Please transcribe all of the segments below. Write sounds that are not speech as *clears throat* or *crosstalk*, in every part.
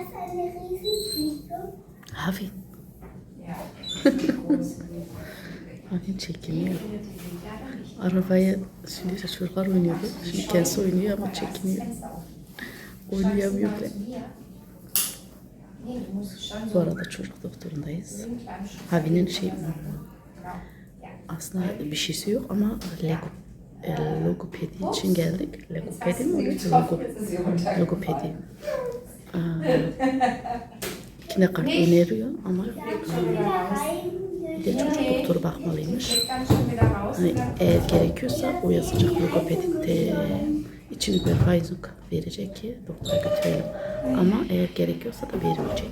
ist eine. Havin çekiniyor. Arabaya şimdi çocuklar oynuyordu. Şimdi kendisi oynuyor ama çekiniyor. Oynayamıyor bile. Bu arada çocuk doktorundayız. Havi'nin şey aslında bir şeysi yok ama Lego e, logopedi için geldik. Logopedi mi oluyor? Logo, logopedi. İkine kart öneriyor ama bir de çocuk doktoru bakmalıymış. Hani eğer gerekiyorsa o yazacak logopedite için Überweisung verecek ki doktora götürelim. Ama eğer gerekiyorsa da vermeyecek.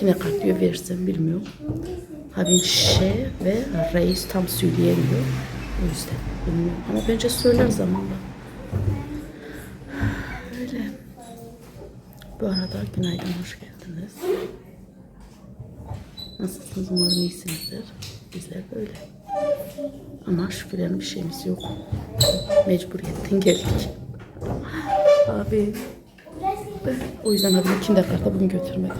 Yine kart diyor versin bilmiyorum. Habin şey ve reis tam söyleyemiyor. O yüzden bilmiyorum. Ama bence söyler zamanla. Öyle. Bu arada günaydın, hoş geldiniz. Nasılsınız? Umarım iyisinizdir. Bizler böyle. Ama şükürler bir şeyimiz yok. Mecburiyetten geldik. Abi. O yüzden abimi kindergarten'a bugün götürmedim.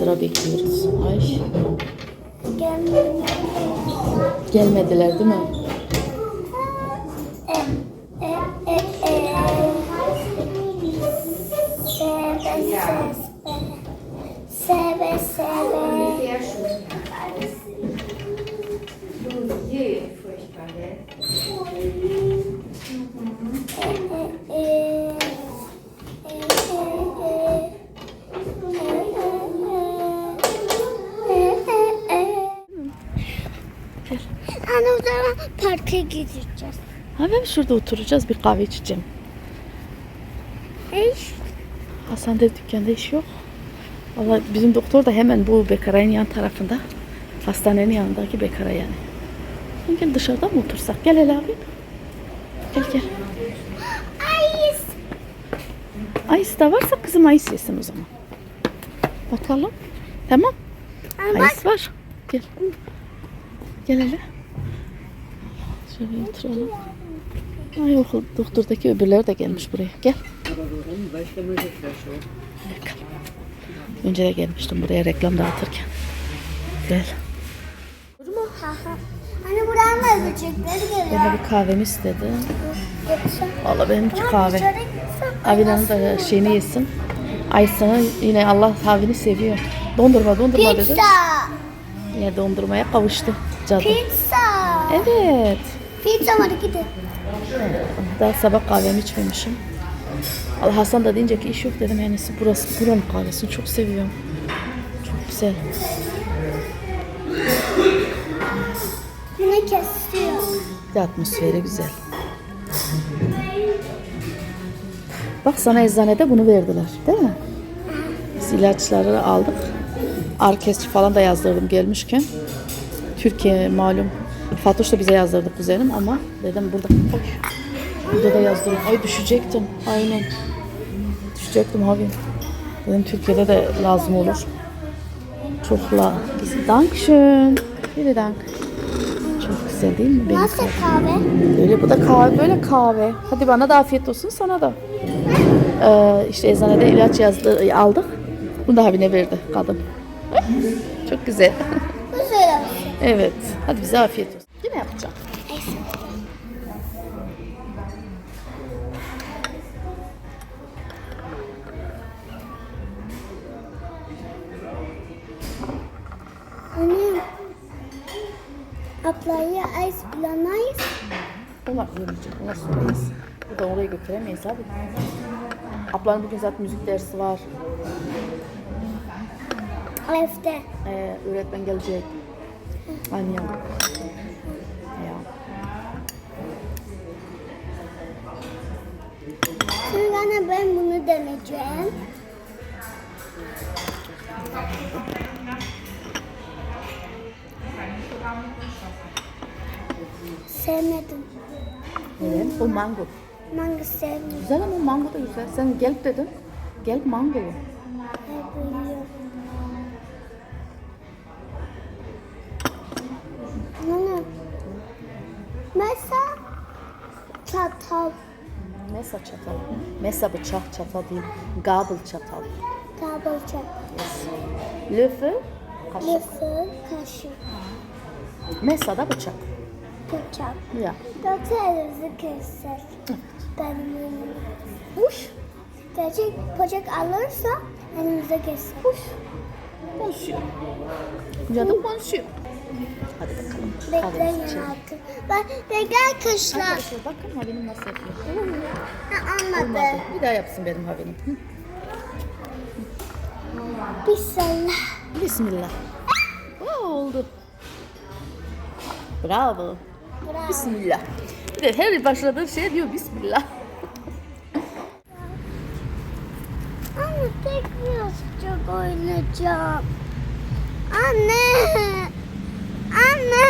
Sıra bekliyoruz. Ay. Gelmediler değil mi? E, e, e, e. Seve, seve. Seve, seve. Sehr schön. Du, je, furchtbar, gell? E, e, e. E, e, e. E, e, e. Anne o zaman parka gideceğiz. Ha ben şurada oturacağız bir kahve içeceğim. Eş. Hasan da dükkanda iş yok. Valla bizim doktor da hemen bu bekarayın yan tarafında. Hastanenin yanındaki bekara yani. Gel dışarıda mı otursak? Gel hele abi. Gel gel. Ayız. Ayıs da varsa kızım ayıs yesin o zaman. Bakalım. Tamam. Ama Ayıs var. Gel. Gel hele. Şöyle oturalım. Ay okul doktordaki öbürleri de gelmiş buraya. Gel. Önce de gelmiştim buraya reklam dağıtırken. Gel. Anne buradan da böcekler geliyor. Bana bir kahvemi istedi. Valla benimki kahve. Avilanın da şeyini yesin. Aysan'ı yine Allah Havi'ni seviyor. Dondurma dondurma dedi. Pizza. Yine dondurmaya kavuştu cadı. Pizza. Evet. Pizza var gidin. Daha sabah kahvemi içmemişim. Allah Hasan da deyince ki iş yok dedim iyisi burası buranın kahvesini çok seviyorum. Çok güzel. Bunu kesiyor. Bir atmosferi güzel. Bak sana eczanede bunu verdiler değil mi? Biz ilaçları aldık. Arkesçi falan da yazdırdım gelmişken. Türkiye malum. Fatoş da bize yazdırdı kuzenim ama dedim burada. Oy. Burada da yazdırdım. Ay düşecektim. Aynen. Düşecektim abi. Dedim Türkiye'de de lazım olur. Çok la. Dankeschön. Vielen Dank. Çok güzel değil mi? Benim Nasıl kahve? Böyle bu da kahve böyle kahve. Hadi bana da afiyet olsun sana da. Ee, işte eczanede ilaç yazdı aldık. Bunu da abine verdi kadın. Çok güzel. Güzel. evet. Hadi bize afiyet olsun. Yine yapacağım. Anne. Ablayı ice planeyiz. Onlar yemeyecek. Onlar sorayız. Bu da oraya götüremeyiz abi. Ablanın bugün zaten müzik dersi var. Evde. Ee, öğretmen gelecek. Annem. Sonra ben bunu deneyeceğim. Sevmedim. Evet, bu mango. Mango sevmiyorum. Güzel ama mango da güzel. Sen gelip dedin. Gelip mango. Evet, biliyorum. Nana. Mesela çatal. Mesa çatal. Mesa bıçak çatal değil. Gabel çatal. Tabel çatal. Löffel kaşık. Lüfür, kaşık, Mesa da bıçak. bıçak. Ya. Doktor elinizi keser. Benim elim. Uş. Gerçek bıçak alırsa elinize keser. Uş. Konuşuyor. Cadı konuşuyor. Hadi bakalım. Bekleyin artık. Bak, bekler kışlar. Arkadaşlar bakın habenim nasıl yapıyor. Olur mu? Ha, Olmadı. Olmadı. Bir daha yapsın benim. Hı. Bismillah. Bismillah. Oo, oldu. Bravo. Bravo. Bismillah. Bir de her başladığı şey diyor Bismillah. Anne tek birazcık oynayacağım. Anne. Anne.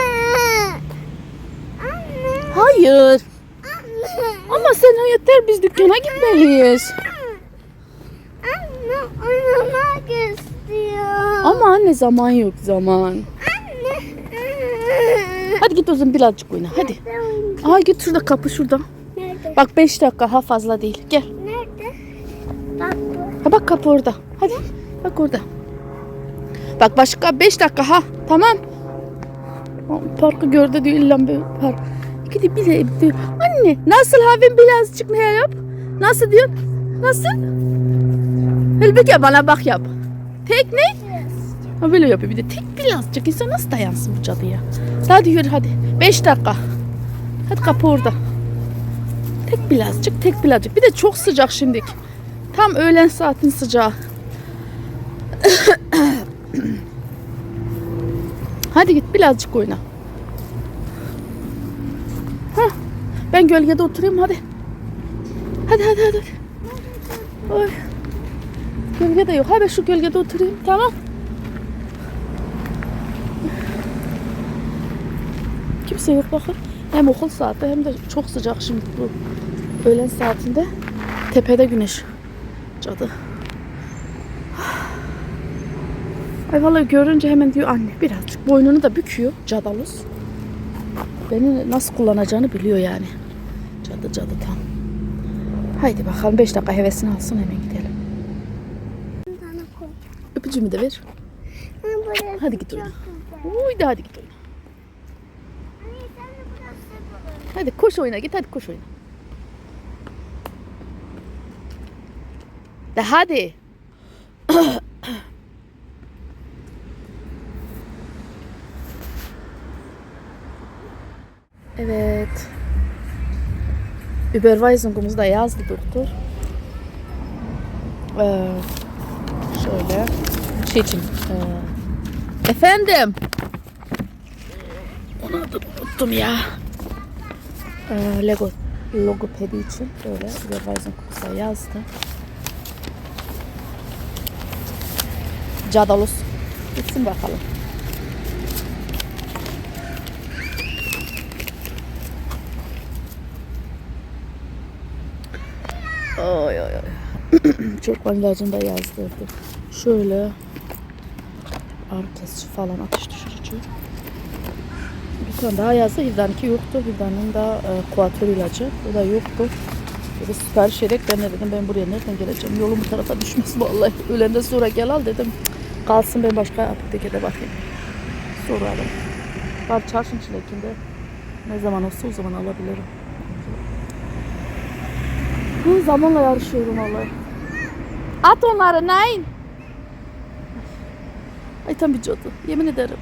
Anne. Hayır. Anne. Ama sen yeter biz dükkana gitmeliyiz. Anne oynamak istiyor. Ama anne zaman yok zaman. Anne. Hadi git o zaman birazcık oyna hadi. Aa git şurada kapı şurada. Nerede? Bak 5 dakika ha fazla değil. Gel. Nerede? Bak bu. Ha bak kapı orada. Hadi. Bak orada. Bak başka 5 dakika ha. Tamam. Parkı gördü diyor illa bir park. Gidip bir diyor. Anne nasıl havin birazcık ne yap? Nasıl diyor? Nasıl? Halbuki bana bak yap. Tek ne? Ha böyle yapıyor bir de tek birazcık. İnsan nasıl dayansın bu cadıya? Hadi yürü hadi. 5 dakika. Hadi kapı orada. Tek birazcık, tek birazcık. Bir de çok sıcak şimdi. Tam öğlen saatin sıcağı. Hadi git birazcık oyna. Hah, ben gölgede oturayım hadi. Hadi hadi hadi. Oy. Gölge de yok. Hadi şu gölgede oturayım. Tamam. Kimse yok bakın. Hem okul saati hem de çok sıcak şimdi bu öğlen saatinde. Tepede güneş. Cadı. Ay vallahi görünce hemen diyor anne birazcık boynunu da büküyor cadalus. Beni nasıl kullanacağını biliyor yani. Cadı cadı tam. Haydi bakalım 5 dakika hevesini alsın hemen gidelim. Öpücüğümü de ver. Hadi git oyna. Uy de hadi git oyna. Hadi koş oyna git hadi koş oyna. De hadi. *clears throat* evet. Überweisung'umuzu da yazdı doktor. Ee, şöyle. Şey için. ee, efendim. Onu adını unuttum ya. Ee, Lego logopedi için böyle Überweisung kutusu yazdı. Cadalus. Gitsin bakalım. Oy oy oy. Çok ilacını da yazdırdı. Şöyle kesici falan ateş düşürücü. Bir tane daha yazdı. Hivdan'ınki yoktu. Hivdan'ın da e, kuatör ilacı. O da yoktu. Böyle sipariş ederek ben de dedim ben buraya nereden geleceğim? Yolum bu tarafa düşmez vallahi. *laughs* Öğlenden sonra gel al dedim. Kalsın ben başka aptekede bakayım. Soralım. Var çarşın çilekinde. Ne zaman olsa o zaman alabilirim. Hı, zamanla yarışıyorum vallahi. At onları nein. Ay tam bir cadı. Yemin ederim.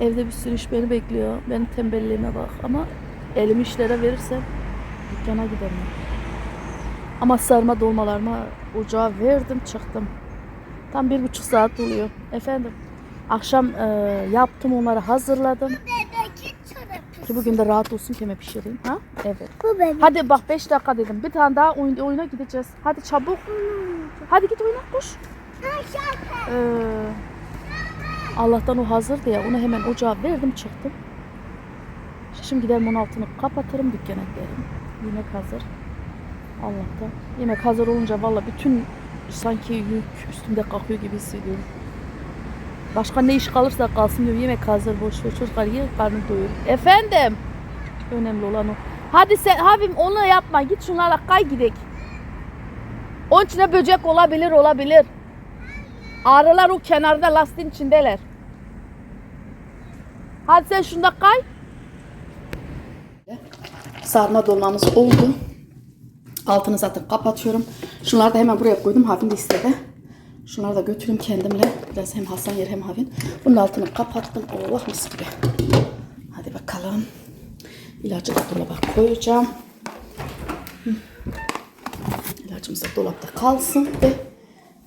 Evde bir sürü iş beni bekliyor. Benim tembelliğime bak. Ama elimi işlere verirsem dükkana giderim. Ama sarma dolmalarıma ocağa verdim çıktım. Tam bir buçuk saat oluyor. Efendim akşam e, yaptım onları hazırladım. Ki bugün de rahat olsun kime pişireyim. Ha? Evet. Bu bebek. Hadi bak 5 dakika dedim. Bir tane daha oyun, oyuna gideceğiz. Hadi çabuk. Hadi git oyna koş. Ee, Allah'tan o hazırdı ya. Onu hemen ocağa verdim çıktım. Akşam giderim onun altını kapatırım dükkana giderim. Yemek hazır. Allah'tan. Yemek hazır olunca valla bütün sanki yük üstümde kalkıyor gibi hissediyorum. Başka ne iş kalırsa kalsın diyorum. Yemek hazır boş ver. Çocuklar yer karnı doyur. Efendim. Önemli olan o. Hadi sen abim onu yapma. Git şunlarla kay gidek. Onun içinde böcek olabilir olabilir. Arılar o kenarda lastiğin içindeler. Hadi sen şunda kay. Sarma dolmamız oldu. Altını zaten kapatıyorum. Şunları da hemen buraya koydum. Havin de. Şunları da götüreyim kendimle. Biraz hem Hasan yer hem Havin. Bunun altını kapattım. Allah mis gibi. Hadi bakalım. İlacı da dolaba koyacağım. İlacımız da dolapta kalsın ve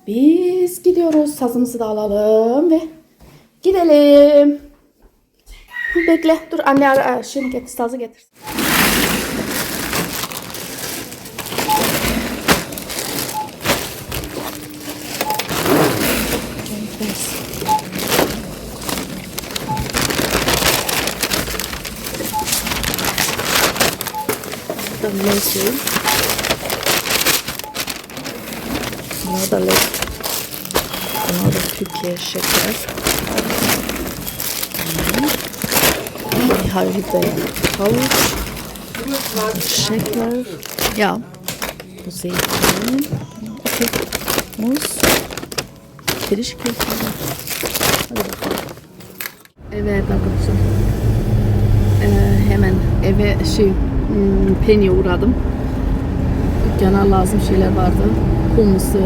biz gidiyoruz. Sazımızı da alalım ve gidelim. Bekle. Dur anne ara, şeyini getir, sazı getir. Da lezzet. Bunlar da lezzet. Bunlar da Türkiye şeker. Halde havuç, şeker, ya bu zeytin, okey, muz, kiriş köfte. Hadi bakalım. Evet arkadaşlar. Ee, hemen eve şey hmm, Penny'e uğradım. Dükkana lazım şeyler vardı. Humusu,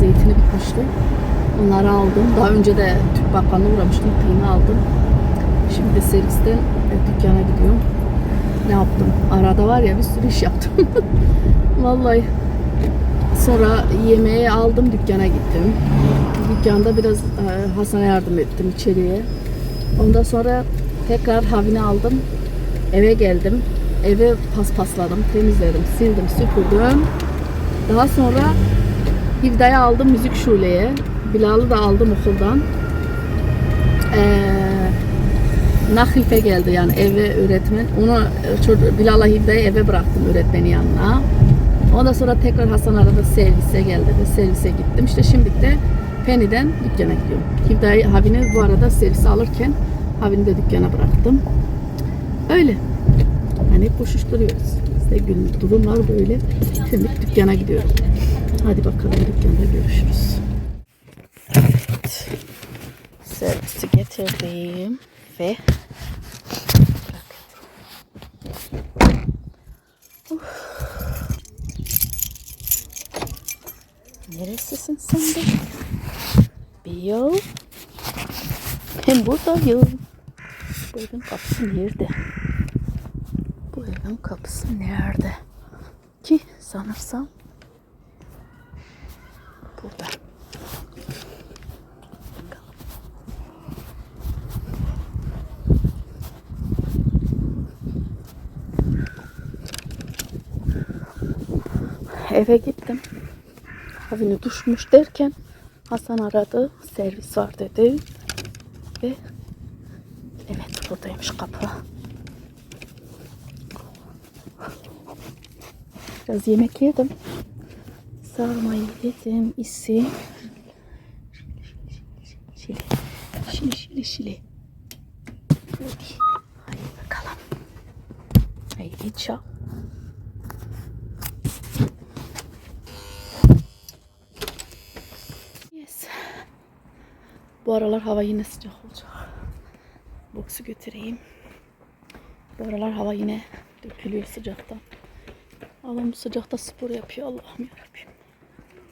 zeytini bitmişti. Onları aldım. Daha önce de Türk Bakkalı'na uğramıştım. Peynir aldım. Şimdi de servisten e, dükkana gidiyorum. Ne yaptım? Arada var ya bir sürü iş yaptım. *laughs* Vallahi. Sonra yemeği aldım dükkana gittim. Dükkanda biraz e, Hasan'a yardım ettim içeriye. Ondan sonra tekrar havine aldım. Eve geldim. Eve paspasladım, temizledim, sildim, süpürdüm. Daha sonra Hivda'yı aldım müzik şuleye. Bilal'ı da aldım okuldan. Ee, Nahife geldi yani eve öğretmen. Onu çocuk, Bilal'la Hivda'yı eve bıraktım öğretmenin yanına. Ondan sonra tekrar Hasan arada servise geldi de servise gittim. İşte şimdi de Penny'den dükkana gidiyorum. Hivda'yı Havin'i bu arada servise alırken Havin'i de dükkana bıraktım. Öyle. Hani koşuşturuyoruz. İşte durumlar böyle. Şimdi dükkana gidiyorum. Hadi bakalım dükkanda görüşürüz. Evet. Servisi getirdim ve Neresisin sen de? Biyo. Ben buradayım. Bu evin kapısı evin kapısı nerede? Ki sanırsam burada. Eve gittim. Havini düşmüş derken Hasan aradı. Servis var dedi. Ve evet buradaymış kapı. Biraz yemek yedim. Sarmayı yedim. isi. Şili. Şili şili şili. Hadi. Bakalım. Haydi çal. Yes. Bu aralar hava yine sıcak olacak. Boksu götüreyim. Bu aralar hava yine dökülüyor sıcaktan. Adam sıcakta spor yapıyor Allah'ım yarabbim.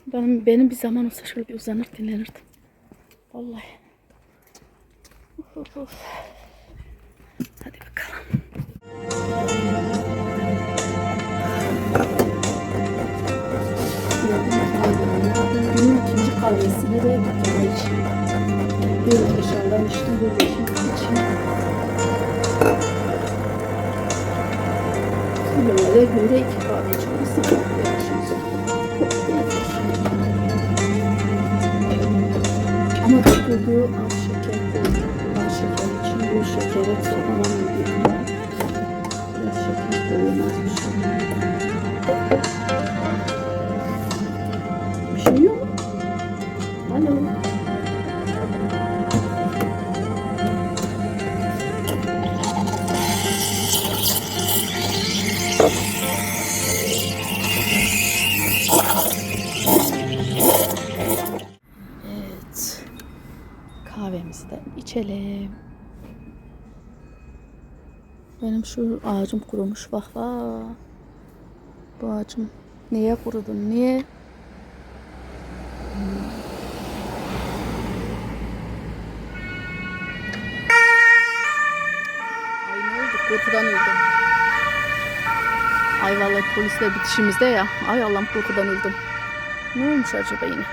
Benim, benim bir zaman olsa şöyle bir uzanır dinlenirdim. Vallahi. Uf, uf, uf. Hadi bakalım. Günün ikinci kahvesini de içeyim. Bir dışarıdan içtim, bir şimdi içeyim. Böyle günde iki Ama döküldüğü az şeker, az şeker için bu şekeri toplamam büyük ihtimal. Bir Benim şu ağacım kurumuş bak bak. Bu ağacım niye kurudu? Niye? Ay ne oldu? Korkudan öldüm. Ay vallahi polisle bitişimizde ya. Ay Allah'ım korkudan öldüm. Ne olmuş acaba yine?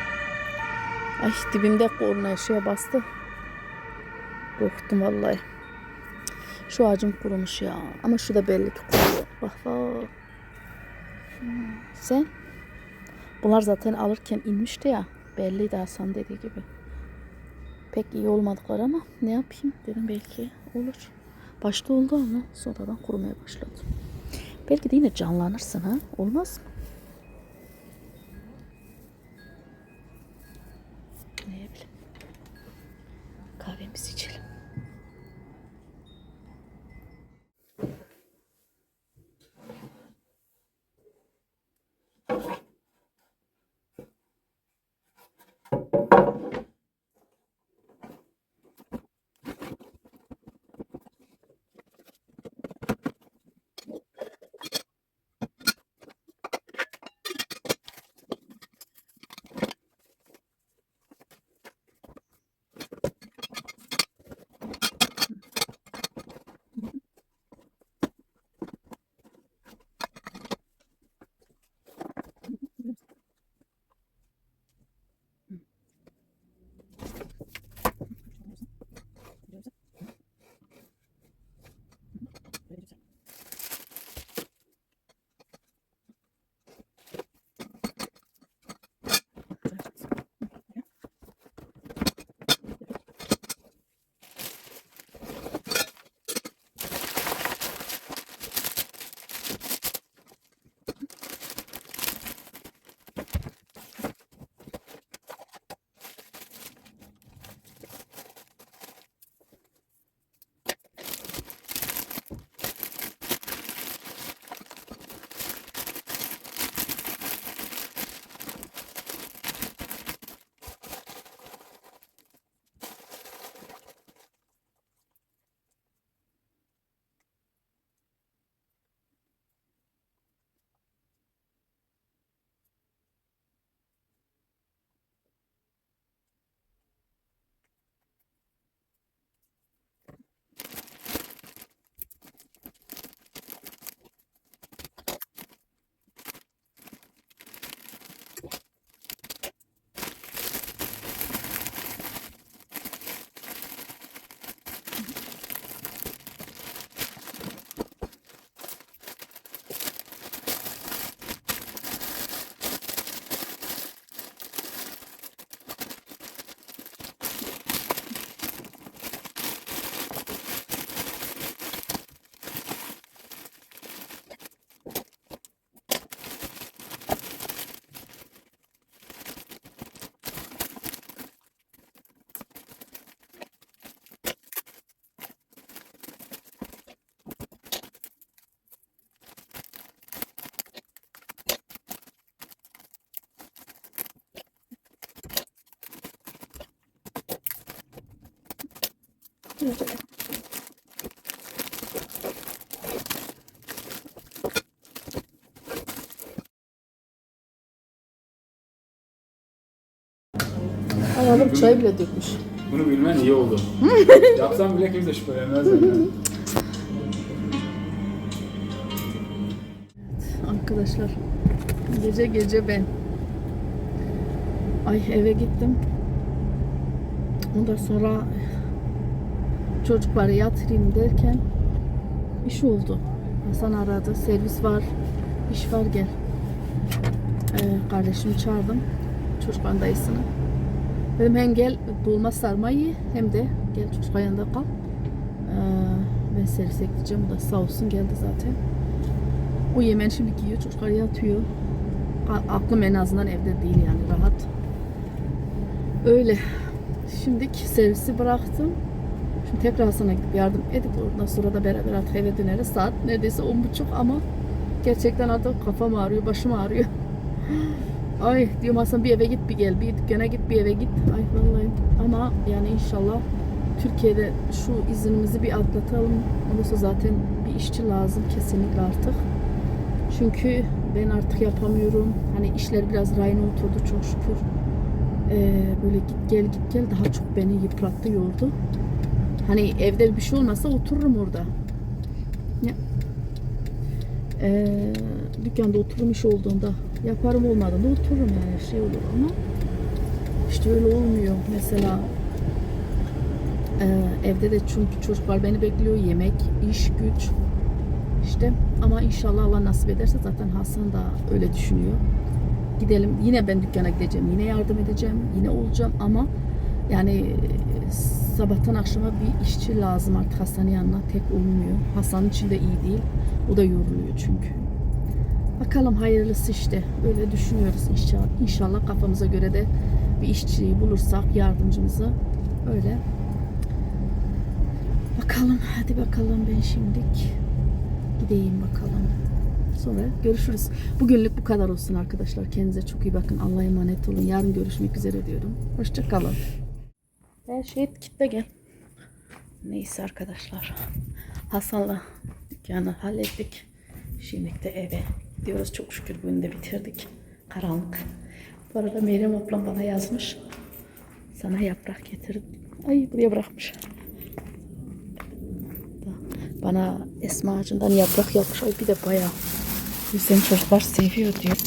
Ay dibimde korna şeye bastı. Korktum vallahi. Şu ağacım kurumuş ya. Ama şu da belli ki kuruyor. Bak bak. Sen? Bunlar zaten alırken inmişti ya. Belliydi Hasan dediği gibi. Pek iyi olmadıkları ama ne yapayım dedim belki olur. Başta oldu ama sonradan kurumaya başladı. Belki de yine canlanırsın ha. Olmaz mı? Ay adam çay bile dökmüş. Bunu bilmen iyi oldu. *laughs* Yapsam bile kimse şüphelenmez yani. Arkadaşlar gece gece ben ay eve gittim. Ondan sonra çocukları yatırayım derken iş oldu. Hasan aradı. Servis var. iş var gel. Ee, kardeşimi çağırdım. Çocukların dayısını. Dedim hem gel dolma sarmayı hem de gel çocukların yanında kal. Ee, ben servise gideceğim. O da sağ olsun geldi zaten. O yemeğini şimdi yiyor. Çocuklar yatıyor. Aklım en azından evde değil yani rahat. Öyle. Şimdi servisi bıraktım. Şimdi tekrar Hasan'a gidip yardım edip ondan sonra da beraber artık eve döneriz. Saat neredeyse on buçuk ama gerçekten artık kafam ağrıyor, başım ağrıyor. *laughs* Ay diyorum Hasan bir eve git bir gel, bir dükkana git bir eve git. Ay vallahi ama yani inşallah Türkiye'de şu iznimizi bir atlatalım. Olursa zaten bir işçi lazım kesinlikle artık. Çünkü ben artık yapamıyorum. Hani işler biraz rayına oturdu çok şükür. Ee, böyle git gel git gel daha çok beni yıprattı yordu. Hani evde bir şey olmasa otururum orada. Ya. Ee, dükkanda otururum iş olduğunda yaparım olmadığında otururum yani şey olur ama işte öyle olmuyor. Mesela ee, evde de çünkü çocuklar beni bekliyor. Yemek, iş, güç. İşte ama inşallah Allah nasip ederse zaten Hasan da öyle düşünüyor. Gidelim. Yine ben dükkana gideceğim. Yine yardım edeceğim. Yine olacağım ama yani sabahtan akşama bir işçi lazım artık Hasan'ın yanına. Tek olmuyor. Hasan için de iyi değil. O da yoruluyor çünkü. Bakalım hayırlısı işte. Öyle düşünüyoruz inşallah. İnşallah kafamıza göre de bir işçiyi bulursak yardımcımızı öyle Bakalım hadi bakalım ben şimdilik gideyim bakalım. Sonra görüşürüz. Bugünlük bu kadar olsun arkadaşlar. Kendinize çok iyi bakın. Allah'a emanet olun. Yarın görüşmek üzere diyorum. Hoşçakalın. Her şey kitle gel. Neyse arkadaşlar. Hasan'la dükkanı hallettik. Şimdi de eve gidiyoruz. Çok şükür bugün de bitirdik. Karanlık. Bu arada Meryem ablam bana yazmış. Sana yaprak getirdim. Ay buraya bırakmış. Bana esma ağacından yaprak yapmış. Ay bir de bayağı. Yüzden çocuklar seviyor diyor.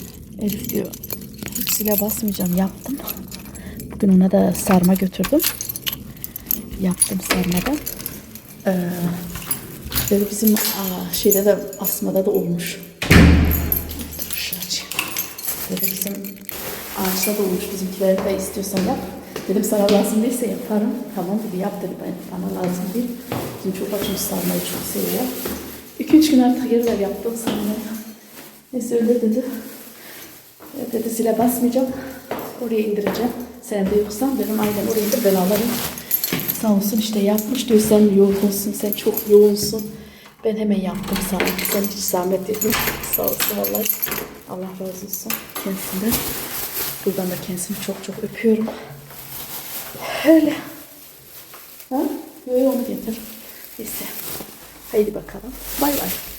Elif diyor. Hepsiyle basmayacağım. Yaptım. Bugün ona da sarma götürdüm. Yaptım sarmadan. Ee, böyle bizim aa, şeyde de asmada da olmuş. Böyle bizim ağaçta da olmuş. Bizimkiler de istiyorsan yap. Dedim sana lazım değilse yaparım. Tamam dedi yap dedi ben. Bana lazım değil. Bizim çok açmış sarmayı çok seviyor. 2-3 gün artık yerler yaptım sarmayı. Neyse öyle dedi. E, dedi zile basmayacağım. Oraya indireceğim. Sen de yoksan dedim aynen oraya indir ben alırım. Sağ olsun işte yapmış diyor sen yorgunsun sen çok yoğunsun. Ben hemen yaptım sana. Sen hiç zahmet etme. Sağ olsun vallahi. Allah razı olsun kendisinden. Buradan da kendisini çok çok öpüyorum. Öyle. Ha? Böyle onu getir. Neyse. Haydi bakalım. Bay bay.